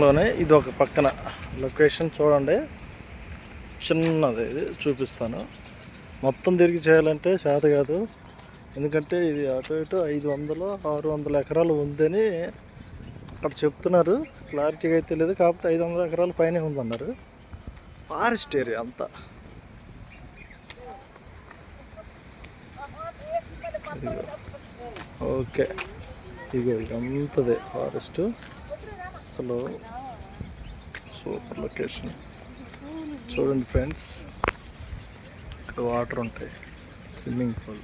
లోనే ఇది ఒక పక్కన. లొకేషన్ చూడండి. చిన్నది ఇది చూపిస్తాను. మొత్తం తిరిగి చేయాలంటే చేత కాదు. ఎందుకంటే ఇది అటు ఇటు ఐదు వందలు ఆరు వందల ఎకరాలు ఉందని అక్కడ చెప్తున్నారు. క్లారిటీగా అయితే తెలియదు కాకపోతే ఐదు వందల ఎకరాల పైనే ఉందన్నారు. ఫారెస్ట్ ఏరియా అంతా. ఓకే. ఇగో ఇదంతదే ఫారెస్ట్. అసలు సూపర్ లొకేషన్. చూడండి ఫ్రెండ్స్ ఇక్కడ వాటర్ ఉంటాయి. Swimming pool.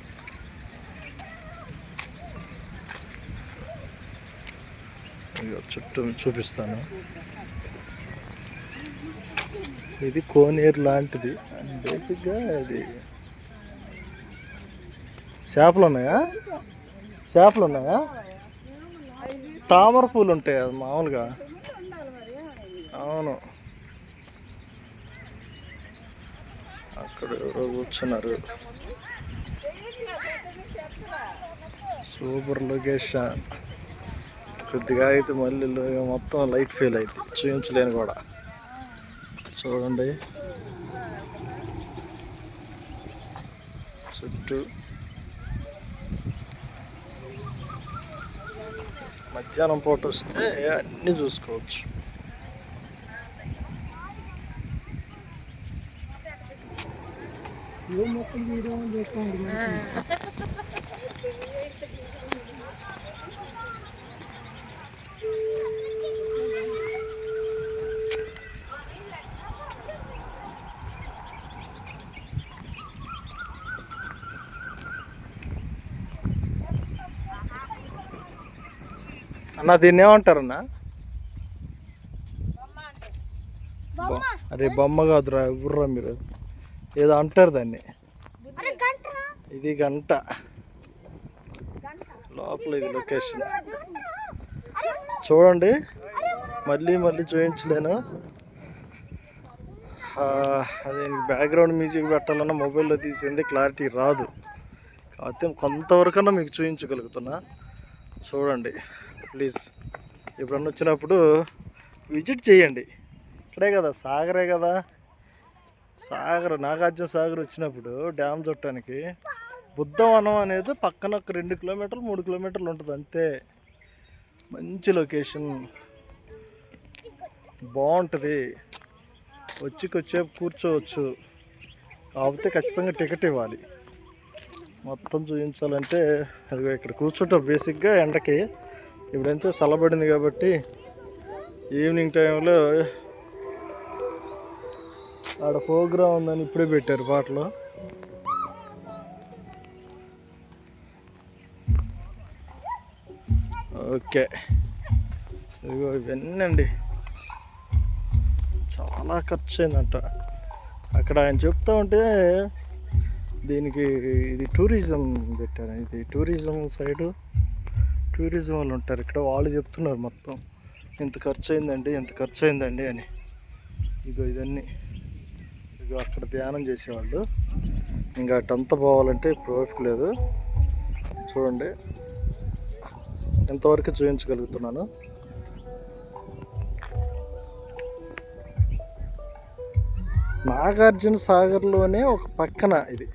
ఇగో చుట్టూ చూపిస్తాను. ఇది కోనేరు లాంటిది. బేసిక్గా ఇది చేపలు ఉన్నాయా? చేపలు ఉన్నాయా? తామర పూలు ఉంటాయి అది మామూలుగా. అవును. అక్కడ ఎవరో కూర్చున్నారు. Super location. కొద్దిగా అయితే మళ్ళీ మొత్తం లైట్ ఫెయిల్ అయింది చూపించలేను కూడా. చూడండి. చుట్టూ మధ్యాహ్నం పూట వస్తే అన్నీ చూసుకోవచ్చు. అన్న దీన్ని ఏమంటారన్నా? బొ- అరే బొమ్మ కాదురా ఎవర్రా మీరు. ఏదో అంటారు దాన్ని. ఇది గంట. లోపల ఇది లొకేషన్. చూడండి. మళ్ళీ మళ్ళీ చూపించలేను అదే బ్యాక్గ్రౌండ్ మ్యూజిక్ పెట్టాలన్నా మొబైల్లో తీసింది క్లారిటీ రాదు. కాకపోతే కొంతవరకన్నా మీకు చూపించగలుగుతున్నా చూడండి. ప్లీజ్. ఎప్పుడన్నా వచ్చినప్పుడు విజిట్ చేయండి. ఇక్కడే కదా సాగరే కదా. సాగర్ నాగార్జున సాగర్ వచ్చినప్పుడు డ్యామ్ చుట్టానికి బుద్ధవనం అనేది పక్కన ఒక రెండు కిలోమీటర్లు మూడు కిలోమీటర్లు ఉంటుంది అంతే. మంచి లొకేషన్ బాగుంటుంది. వచ్చి కొచ్చేపు కూర్చోవచ్చు. కాకపోతే ఖచ్చితంగా టికెట్ ఇవ్వాలి. మొత్తం చూపించాలంటే అదిగో ఇక్కడ కూర్చుంటారు బేసిక్గా ఎండకి. ఇప్పుడంతా చల్లబడింది కాబట్టి ఈవినింగ్ టైంలో ఆడ ప్రోగ్రామ్ ఉందని ఇప్పుడే పెట్టారు పాటలు. ఓకే. ఇదిగో ఇవన్నీ అండి చాలా ఖర్చు అయిందంట అక్కడ ఆయన చెప్తా ఉంటే దీనికి ఇది టూరిజం పెట్టారు. ఇది టూరిజం సైడు టూరిజం వాళ్ళు ఉంటారు. ఇక్కడ వాళ్ళు చెప్తున్నారు మొత్తం. ఎంత ఖర్చు అయిందండి ఎంత ఖర్చు అయిందండి అని. ఇగో ఇదన్నీ. ఇగో అక్కడ ధ్యానం చేసేవాళ్ళు. ఇంకా అటంతా పోవాలంటే ఇప్పుడు ఓపిక లేదు. చూడండి. ఎంతవరకు చూపించగలుగుతున్నాను నాగార్జున సాగర్లోనే ఒక పక్కన ఇది.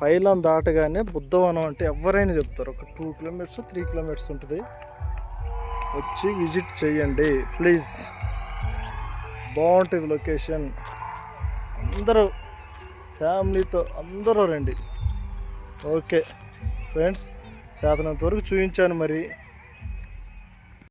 పైలం దాటగానే బుద్ధవనం అంటే ఎవరైనా చెప్తారు. ఒక టూ కిలోమీటర్స్ త్రీ కిలోమీటర్స్ ఉంటుంది. వచ్చి విజిట్ చేయండి ప్లీజ్ బాగుంటుంది లొకేషన్ అందరూ ఫ్యామిలీతో అందరూ రండి. ఓకే ఫ్రెండ్స్ చేతనంత వరకు చూపించాను మరి.